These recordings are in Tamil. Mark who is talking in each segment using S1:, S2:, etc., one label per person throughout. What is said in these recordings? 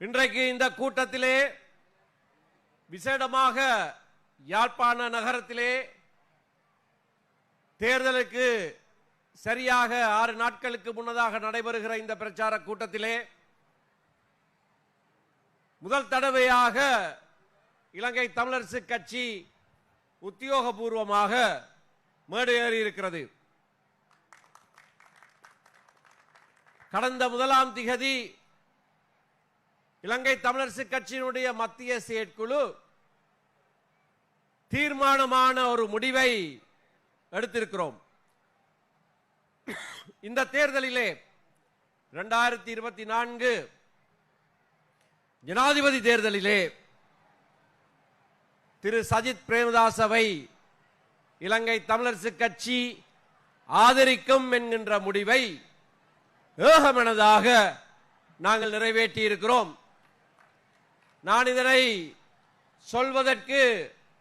S1: இன்றைக்கு இந்த கூட்டத்திலே விசேடமாக யாழ்ப்பாண நகரத்திலே தேர்தலுக்கு சரியாக ஆறு நாட்களுக்கு முன்னதாக நடைபெறுகிற இந்த பிரச்சார கூட்டத்திலே முதல் தடவையாக இலங்கை தமிழரசு கட்சி உத்தியோகபூர்வமாக மேடையேறி இருக்கிறது. கடந்த முதலாம் திகதி இலங்கை தமிழரசு கட்சியினுடைய மத்திய செயற்குழு தீர்மானமான ஒரு முடிவை எடுத்திருக்கிறோம். இந்த தேர்தலிலே இரண்டாயிரத்தி இருபத்தி நான்கு ஜனாதிபதி தேர்தலிலே திரு சஜித் பிரேமதாசவை இலங்கை தமிழரசு கட்சி ஆதரிக்கும் என்கின்ற முடிவை ஏகமனதாக நாங்கள் நிறைவேற்றி இருக்கிறோம் நான் இதனை சொல்வதற்கு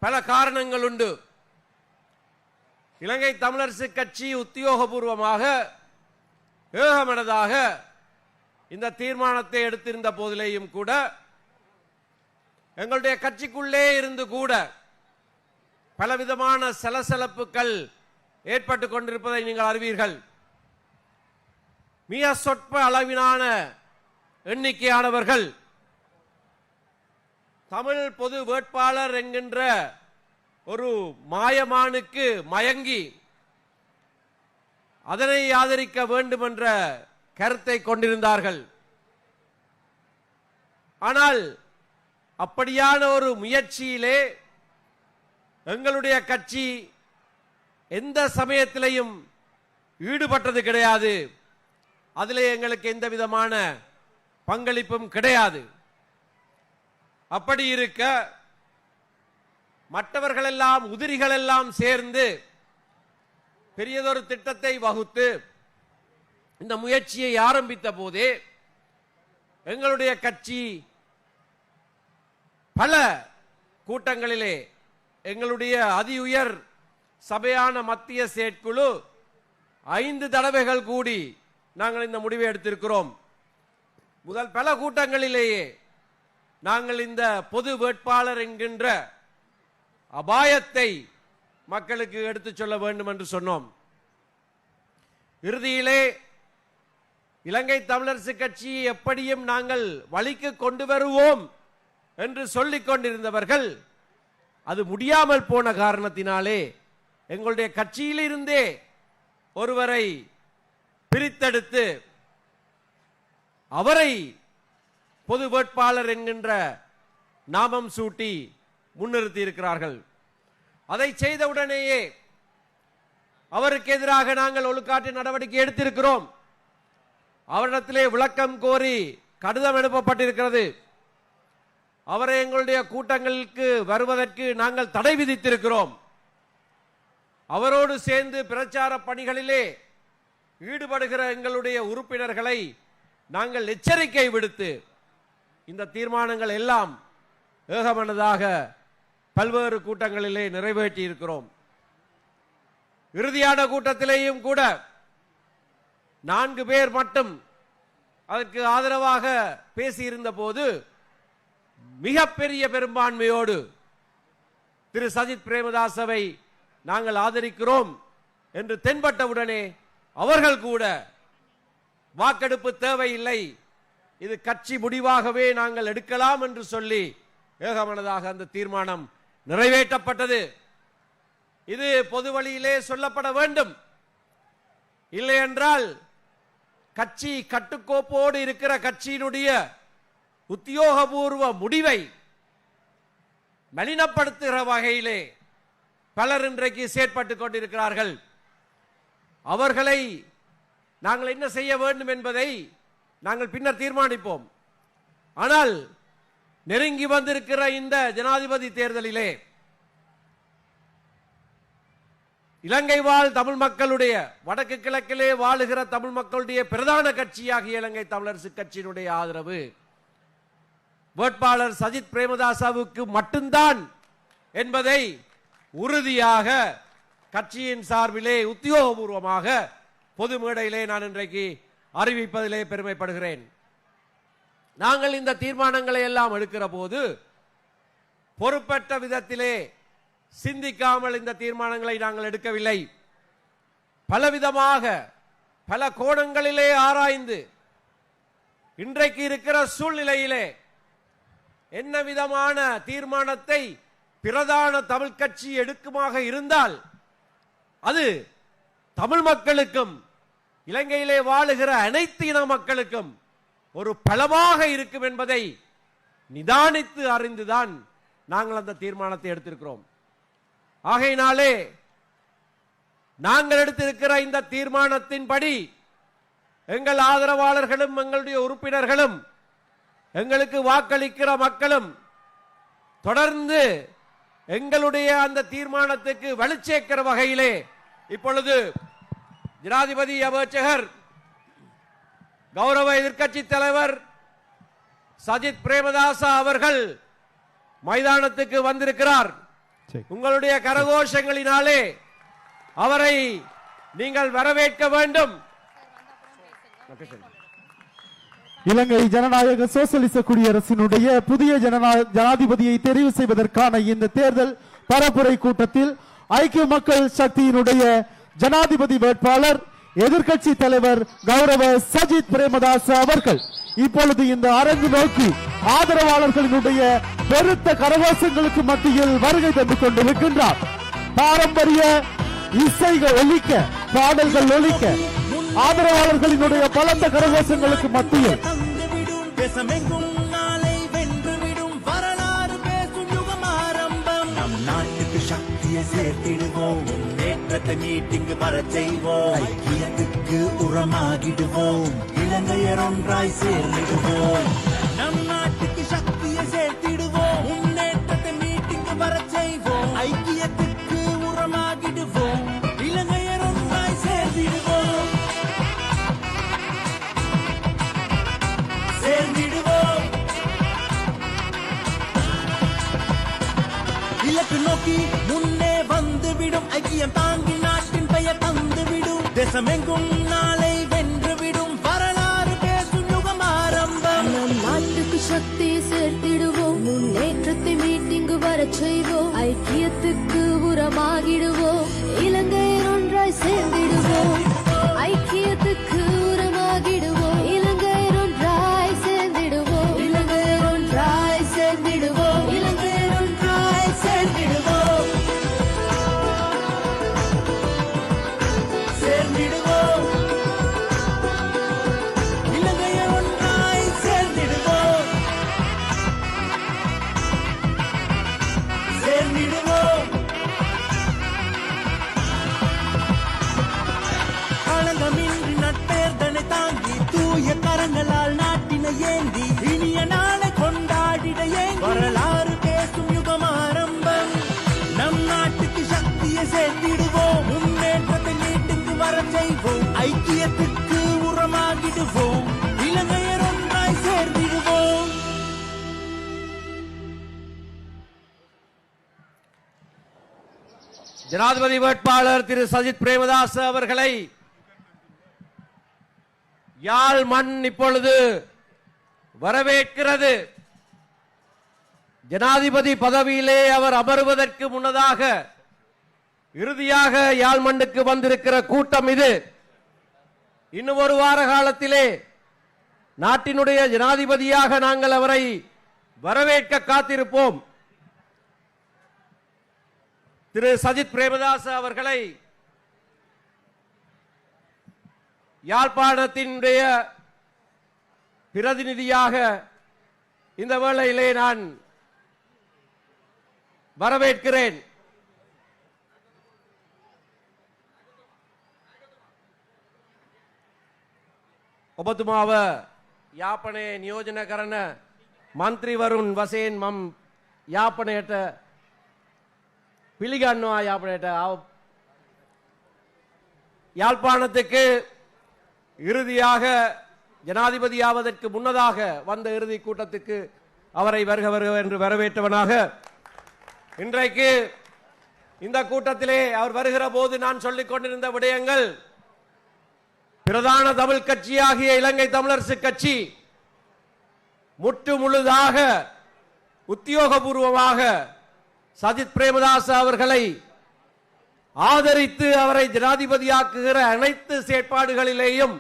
S1: பல காரணங்கள் உண்டு. இலங்கை தமிழரசு கட்சி உத்தியோகபூர்வமாக ஏகமனதாக இந்த தீர்மானத்தை எடுத்திருந்த போதிலேயும் கூட எங்களுடைய கட்சிக்குள்ளே இருந்து கூட பலவிதமான சலசலப்புகள் ஏற்பட்டு கொண்டிருப்பதை நீங்கள் அறிவீர்கள். மிக சொற்ப அளவிலான எண்ணிக்கையானவர்கள் தமிழ் பொது வேட்பாளர் என்கின்ற ஒரு மாயமானுக்கு மயங்கி அதனை ஆதரிக்க வேண்டும் என்ற கருத்தை கொண்டிருந்தார்கள். ஆனால் அப்படியான ஒரு முயற்சியிலே எங்களுடைய கட்சி எந்த சமயத்திலையும் ஈடுபட்டது கிடையாது. அதிலே எங்களுக்கு எந்த விதமான பங்களிப்பும் கிடையாது. அப்படி இருக்க மற்றவர்கள் எல்லாம் உதிரிகள் எல்லாம் சேர்ந்து பெரியதொரு திட்டத்தை வகுத்து இந்த முயற்சியை ஆரம்பித்த போதே எங்களுடைய கட்சி பல கூட்டங்களிலே எங்களுடைய அதி உயர் சபையான மத்திய செயற்குழு ஐந்து தடவைகள் கூடி நாங்கள் இந்த முடிவை எடுத்திருக்கிறோம். முதல் பல கூட்டங்களிலேயே நாங்கள் இந்த பொது வேட்பாளர் என்கின்ற அபாயத்தை மக்களுக்கு எடுத்துச் சொல்ல வேண்டும் என்று சொன்னோம். இறுதியிலே இலங்கை தமிழரசு கட்சியை எப்படியும் நாங்கள் வழிக்கு கொண்டு வருவோம் என்று சொல்லிக் கொண்டிருந்தவர்கள் அது முடியாமல் போன காரணத்தினாலே எங்களுடைய கட்சியிலிருந்தே ஒருவரை பிரித்தெடுத்து அவரை பொது வேட்பாளர் என்கின்ற நாமம் சூட்டி முன்னிறுத்தி இருக்கிறார்கள். அதை செய்தவுடனேயே அவருக்கு எதிராக நாங்கள் ஒழுக்காட்டு நடவடிக்கை எடுத்திருக்கிறோம். அவரிடத்திலே விளக்கம் கோரி கடிதம் எழுப்பப்பட்டிருக்கிறது. அவரை எங்களுடைய கூட்டங்களுக்கு வருவதற்கு நாங்கள் தடை விதித்திருக்கிறோம். அவரோடு சேர்ந்து பிரச்சார பணிகளிலே ஈடுபடுகிற எங்களுடைய உறுப்பினர்களை நாங்கள் எச்சரிக்கை விடுத்து இந்த தீர்மானங்கள் எல்லாம் ஏகமனதாக பல்வேறு கூட்டங்களிலே நிறைவேற்றி இருக்கிறோம் இறுதியான கூட்டத்திலேயும் கூட நான்கு பேர் மட்டும் அதற்கு ஆதரவாக பேசியிருந்த போது மிகப்பெரிய பெரும்பான்மையோடு திரு சஜித் பிரேமதாசவை நாங்கள் ஆதரிக்கிறோம் என்று தென்பட்டவுடனே அவர்கள் கூட வாக்கெடுப்பு தேவையில்லை இது கட்சி முடிவாகவே நாங்கள் எடுக்கலாம் என்று சொல்லி ஏகமனதாக அந்த தீர்மானம் நிறைவேற்றப்பட்டது. இது பொது வழியிலே சொல்லப்பட வேண்டும். இல்லை என்றால் கட்சி கட்டுக்கோப்போடு இருக்கிற கட்சியினுடைய உத்தியோகபூர்வ முடிவை மலினப்படுத்துகிற வகையிலே பலர் இன்றைக்கு செயற்பட்டுக் கொண்டிருக்கிறார்கள். அவர்களை நாங்கள் என்ன செய்ய வேண்டும் என்பதை நாங்கள் பின்னர் தீர்மானிப்போம். ஆனால் நெருங்கி வந்திருக்கிற இந்த ஜனாதிபதி தேர்தலிலே இலங்கை வாழ் தமிழ் மக்களுடைய வடக்கு கிழக்கிலே வாழுகிற தமிழ் மக்களுடைய பிரதான கட்சியாகிய இலங்கை தமிழரசு கட்சியினுடைய ஆதரவு வேட்பாளர் சஜித் பிரேமதாசாவுக்கு மட்டும்தான் என்பதை உறுதியாக கட்சியின் சார்பிலே உத்தியோகபூர்வமாக பொது மேடையிலே நான் இன்றைக்கு அறிவிப்பதிலே பெருமைப்படுகிறேன். நாங்கள் இந்த தீர்மானங்களை எல்லாம் எடுக்கிற போது பொறுப்பற்ற விதத்திலே சிந்திக்காமல் இந்த தீர்மானங்களை நாங்கள் எடுக்கவில்லை. பலவிதமாக பல கோணங்களிலே ஆராய்ந்து இன்றைக்கு இருக்கிற சூழ்நிலையிலே என்ன விதமான தீர்மானத்தை பிரதான தமிழ் கட்சி எடுக்குமாக இருந்தால் அது தமிழ் மக்களுக்கும் இலங்கையிலே வாழுகிற அனைத்து இன மக்களுக்கும் ஒரு பலமாக இருக்கும் என்பதை நிதானித்து அறிந்துதான் நாங்கள் அந்த தீர்மானத்தை எடுத்திருக்கிறோம். ஆகையினாலே நாங்கள் எடுத்திருக்கிற இந்த தீர்மானத்தின்படி எங்கள் ஆதரவாளர்களும் எங்களுடைய உறுப்பினர்களும் எங்களுக்கு வாக்களிக்கிற மக்களும் தொடர்ந்து எங்களுடைய அந்த தீர்மானத்துக்கு வலுச்சேர்க்கிற வகையிலே இப்பொழுது ஜனாதிபதி அபேட்சகர் கௌரவ எதிர்க்கட்சி தலைவர் சஜித் பிரேமதாசா அவர்கள் மைதானத்துக்கு வந்திருக்கிறார். உங்களுடைய கரகோஷங்களினாலே அவரை நீங்கள் வரவேற்க வேண்டும்
S2: இலங்கை ஜனநாயக சோசலிச குடியரசினுடைய புதிய ஜனாதிபதியை தெரிவு செய்வதற்கான இந்த தேர்தல் பரப்புரை கூட்டத்தில் ஐக்கிய மக்கள் சக்தியினுடைய ஜனாதிபதி வேட்பாளர் எதிர்கட்சி தலைவர் கௌரவ சஜித் பிரேமதாஸ் அவர்கள். இப்பொழுது இந்த அரங்கு நோக்கி ஆதரவாளர்களினுடைய பெருத்த கரகோசங்களுக்கு மத்தியில் வருகை தந்து கொண்டிருக்கின்றார். பாரம்பரிய இசைகள் ஒலிக்க பாடல்கள் ஒலிக்க ஆதரவாளர்களினுடைய பலத்த கரகோசங்களுக்கு மத்தியில்
S3: நாளை வென்றுவிடும் வரலாறு பேசும் யுகம் ஆரம்பம். நம் நாட்டுக்கு சக்தியை சேர்த்திடுவோம். முன்னேற்றத்தை மீட்டிங்கு வர செய்வோம். ஐக்கியத்துக்கு உரமாகிடுவோம். இலங்கையர் ஒன்றாய் சேர்ந்திடுவோம். நம் நாட்டுக்கு சக்தியை சேர்த்திடுவோம். முன்னேற்றத்தை மீட்டிங்கு வர செய்வோம். ஐக்கியத்துக்கு உரமாகிடுவோம். இலங்கையர் ஒன்றாய் சேர்ந்திடுவோம். சேர்ந்திடுவோம். இலக்கு நோக்கி முன்னே வந்துவிடும் ஐக்கியம் தாங்கி நாட்டின் பெயர் தந்துவிடும். தேசமெங்கும் நாளை வென்றுவிடும். வரலாறு பேசும் யுகம் ஆரம்பம்.
S4: நம் நாட்டுக்கு சக்தி சேர்த்திடுவோம். முன்னேற்றத்தை மீட்டிங்கு வர செய்வோம். ஐக்கியத்துக்கு உரமாகிடுவோம். இலங்கையர் ஒன்றாய் சேர்ந்திடுவோம்.
S3: ஏந்தி இனிய நாளை கொண்டாடிட ஏங்கி வரலாறு பேசும் யுகம் ஆரம்பம். நம் நாட்டுக்கு சக்தியை சேர்த்திடுவோம். முன்னேற்றத்தை நீட்டுக்கு வர செய்வோம். ஐக்கியத்துக்கு உரமாகிடுவோம். இலங்கையர் ஒன்றாய் சேர்ந்திடுவோம்
S1: ஜனாதிபதி வேட்பாளர் திரு சஜித் பிரேமதாஸ் அவர்களை யாழ் மண் இப்பொழுது வரவேற்கிறது. ஜனாதிபதி பதவியிலே அவர் அமர்வதற்கு முன்னதாக இறுதியாக யாழ்மண்ணுக்கு வந்திருக்கிற கூட்டம் இது. இன்னும் ஒரு வார காலத்திலே நாட்டினுடைய ஜனாதிபதியாக நாங்கள் அவரை வரவேற்க காத்திருப்போம். திரு சஜித் பிரேமதாஸ் அவர்களை யாழ்ப்பாணத்தினுடைய பிரதிநிதியாக இந்த வேளையிலே நான் வரவேற்கிறேன் ඔබතුමාව යාපනයේ නියෝජන කරන මන්ත්‍රීවරුන් වසයෙන් මම් යාපනයට පිළිගන්නවා යාපනයට ආව- யாழ்ப்பாணத்துக்கு இறுதியாக ஜனாதிபதியாவதற்கு முன்னதாக வந்த இறுதி கூட்டத்துக்கு அவரை வருக வருக என்று வரவேற்றவனாக இன்றைக்கு இந்த கூட்டத்திலே அவர் வருகிற போது நான் சொல்லிக் கொண்டிருந்த விடயங்கள் பிரதான தமிழ் கட்சியாகிய இலங்கை தமிழரசு கட்சி முற்று முழுதாக உத்தியோகபூர்வமாக சஜித் பிரேமதாஸ் அவர்களை ஆதரித்து அவரை ஜனாதிபதியாக்குகிற அனைத்து செயற்பாடுகளிலேயும்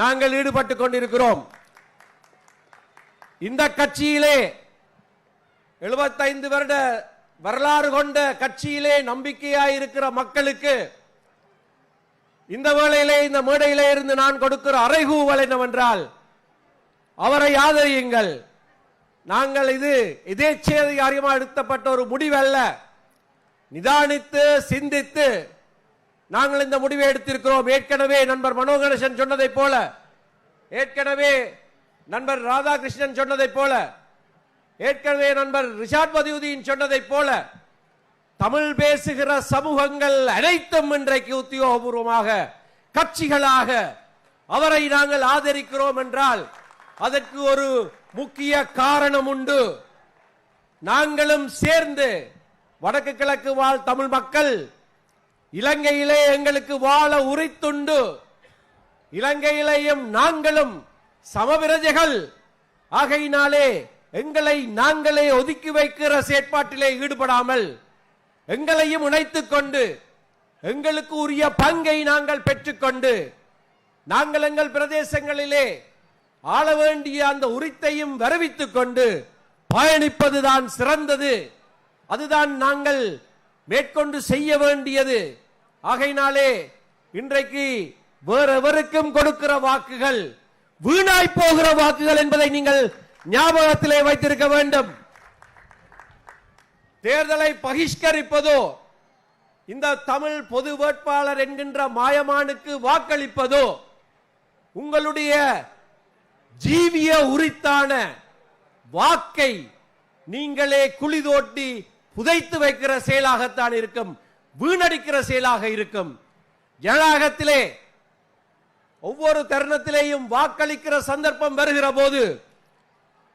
S1: நாங்கள் ஈடுபட்டு கொண்டிருக்கிறோம். இந்த கட்சியிலே 75 வருட வரலாறு கொண்ட கட்சியிலே நம்பிக்கையாயிருக்கிற மக்களுக்கு இந்த வேளையிலே இந்த மேடையிலே இருந்து நான் கொடுக்கிற அறைகூவல் என்னவென்றால் அவரை ஆதரியுங்கள். நாங்கள் இது எதேச்சேதிகாரியமாக எடுத்தப்பட்ட ஒரு முடிவல்ல. நிதானித்து சிந்தித்து நாங்கள் இந்த முடிவை எடுத்திருக்கிறோம். ஏற்கனவே நண்பர் மனோகணேசன் சொன்னதைப் போல. ஏற்கனவே நண்பர் ராதாகிருஷ்ணன் சொன்னதைப் போல. ஏற்கனவே நண்பர் ரிஷாட் பதியுதீன் சொன்னதைப் போல. தமிழ் பேசுகிற சமூகங்கள் அனைத்தும் இன்றைக்கு உத்தியோகபூர்வமாக கட்சிகளாக அவரை நாங்கள் ஆதரிக்கிறோம் என்றால் அதற்கு ஒரு முக்கிய காரணம் உண்டு. நாங்களும் சேர்ந்து வடக்கு கிழக்கு வாழ் தமிழ் மக்கள் இலங்கையிலே எங்களுக்கு வாழ உரித்துண்டு. இலங்கையிலேயும் நாங்களும் சமபிரஜைகள் ஆகையினாலே எங்களை நாங்களே ஒதுக்கி வைக்கிற செயற்பாட்டிலே ஈடுபடாமல் எங்களையும் இணைத்துக் கொண்டு எங்களுக்கு உரிய பங்கை நாங்கள் பெற்றுக்கொண்டு நாங்கள் எங்கள் பிரதேசங்களிலே ஆள வேண்டிய அந்த உரித்தையும் வரவித்துக் கொண்டு பயணிப்பதுதான் சிறந்தது. அதுதான் நாங்கள் மேற்கொண்டு செய்ய வேண்டியது. ஆகையினாலே இன்றைக்கு வேறெவருக்கும் கொடுக்கிற வாக்குகள் வீணாய் போகிற வாக்குகள் என்பதை நீங்கள் ஞாபகத்திலே வைத்திருக்க வேண்டும். தேர்தலை பகிஷ்கரிப்பதோ இந்த தமிழ் பொது வேட்பாளர் என்கின்ற மாயமானுக்கு வாக்களிப்பதோ உங்களுடைய ஜீவிய உரித்தான வாக்கை நீங்களே குளிதோட்டி புதைத்து வைக்கிற செயலாகத்தான் இருக்கும். வீணடிக்கிற செயலாக இருக்கும். ஜனநாயகத்திலே ஒவ்வொரு தருணத்திலேயும் வாக்களிக்கிற சந்தர்ப்பம் வருகிற போது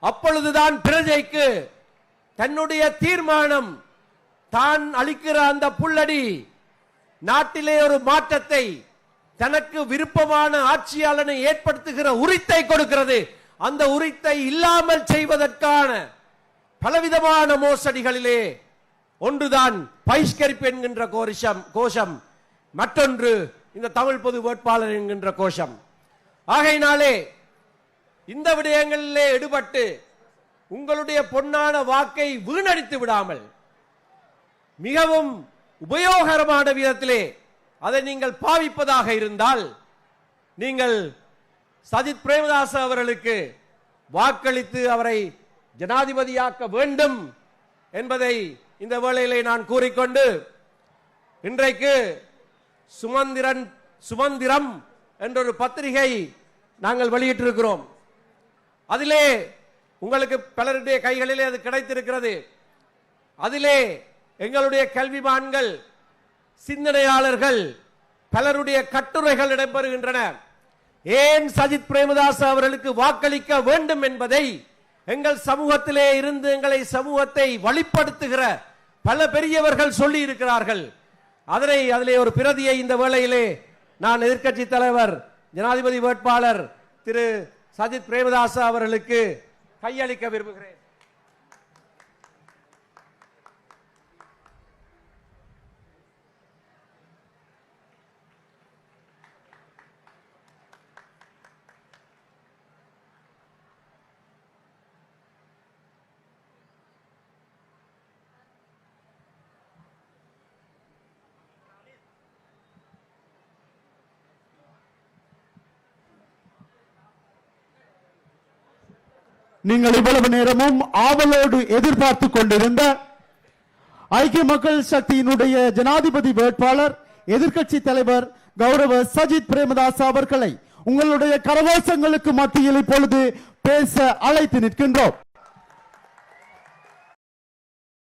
S1: அப்பொழுதுதான் பிரஜைக்கு தன்னுடைய தீர்மானம் தான் அளிக்கிற அந்த புள்ளடி நாட்டிலே ஒரு மாற்றத்தை தனக்கு விருப்பமான ஆட்சியாளனை ஏற்படுத்துகிற உரித்தை கொடுக்கிறது. அந்த உரித்தை இல்லாமல் செய்வதற்கான பலவிதமான மோசடிகளிலே ஒன்றுதான் பைஷ்கரிப்பு என்கின்ற கோரிஷம் கோஷம். மற்றொன்று இந்த தமிழ் பொது வேட்பாளர் என்கின்ற கோஷம். ஆகையினாலே இந்த விடயங்களிலே எடுபட்டு உங்களுடைய பொன்னான வாக்கை வீணடித்து விடாமல் மிகவும் உபயோகரமான விதத்திலே அதை நீங்கள் பாவிப்பதாக இருந்தால் நீங்கள் சஜித் பிரேமதாஸ் அவர்களுக்கு வாக்களித்து அவரை ஜனாதிபதியாக்க வேண்டும் என்பதை இந்த வேளையிலே நான் கூறிக்கொண்டு இன்றைக்கு சுமந்திரன் சுமந்திரம் என்றொரு பத்திரிகை நாங்கள் வெளியிட்டிருக்கிறோம். அதிலே உங்களுக்கு பலருடைய கைகளிலே அது கிடைத்திருக்கிறது. அதிலே எங்களுடைய கல்விமான்கள் சிந்தனையாளர்கள் பலருடைய கட்டுரைகள் இடம்பெறுகின்றன. ஏன் சஜித் பிரேமதாஸ் அவர்களுக்கு வாக்களிக்க வேண்டும் என்பதை எங்கள் சமூகத்திலே இருந்து எங்களை சமூகத்தை வழிப்படுத்துகிற பல பெரியவர்கள் சொல்லி இருக்கிறார்கள் அதனை அதிலே ஒரு பிரதியை இந்த வேளையிலே நான் எதிர்க்கட்சி தலைவர் ஜனாதிபதி வேட்பாளர் திரு சஜித் பிரேமதாஸ் அவர்களுக்கு கையளிக்க விரும்புகிறேன்.
S2: நீங்கள் இவ்வளவு நேரமும் ஆவலோடு எதிர்பார்த்து கொண்டிருந்த ஐக்கிய மக்கள் சக்தியினுடைய ஜனாதிபதி வேட்பாளர் எதிர்க்கட்சி தலைவர் கௌரவ சஜித் பிரேமதாஸ் அவர்களை உங்களுடைய கரகோஷங்களுக்கு மத்தியில் இப்பொழுது பேச அழைத்து நிற்கின்றோம்.